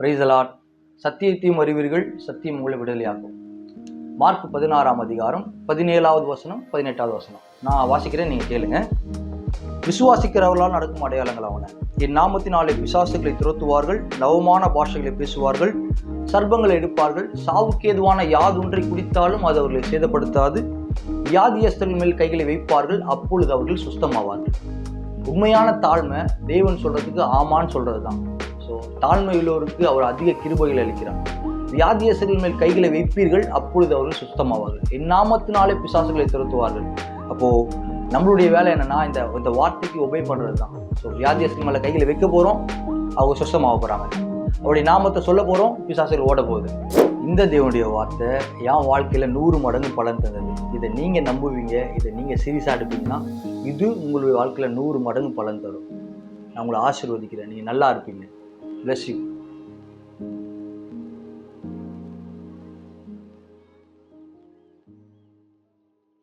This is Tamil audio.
பிரைசலாட் சத்தியத்தையும் அறிவீர்கள் சத்தியம் உங்களை விடுதலையாகும் மார்க் பதினாறாம் அதிகாரம் பதினேழாவது வசனம் பதினெட்டாவது வசனம். நான் வாசிக்கிறேன் நீங்கள் கேளுங்க. விசுவாசிக்கிறவர்களால் நடக்கும் அடையாளங்கள் அவன என் நாமத்தினாலே பிசாசுகளை துரத்துவார்கள் நவமான பாஷைகளை பேசுவார்கள் சர்பங்களை எடுப்பார்கள் சாவுக்கேதுவான யாதொன்றை குடித்தாலும் அது அவர்களை சேதப்படுத்தாது வியாதியஸ்தர்கள் மேல் கைகளை வைப்பார்கள் அப்பொழுது அவர்கள் சுஸ்தமாவார்கள். உண்மையான தாழ்மை தேவன் சொல்றதுக்கு ஆமான்னு சொல்றது தான் ஸோ தாழ்மை உள்ளவருக்கு அவர் அதிக கிருபைகள் அளிக்கிறார். வியாதியசரின் மேல் கைகளை வைப்பீர்கள் அப்பொழுது அவர்கள் சுத்தமாவார்கள். என் நாமத்தினாலே பிசாசுகளை துரத்துவார்கள். அப்போது நம்மளுடைய வேலை என்னென்னா இந்த இந்த வார்த்தைக்கு ஒபே பண்ணுறது தான் ஸோ வியாதியசரின் மேலே கைகளை வைக்க போகிறோம் அவங்க சுத்தமாக போகிறாங்க அவருடைய நாமத்தை சொல்ல போகிறோம் பிசாசுகள் ஓட போகுது. இந்த தேவனுடைய வார்த்தை என் வாழ்க்கையில் நூறு மடங்கு பலன் தந்தது. இதை நீங்கள் நம்புவீங்க இதை நீங்கள் சீரியஸாக எடுப்பீங்கன்னா இது உங்களுடைய வாழ்க்கையில் நூறு மடங்கு பலன் தரும். நான் உங்களை ஆசீர்வதிக்கிறேன். நீங்கள் நல்லா இருப்பீங்க. Bless you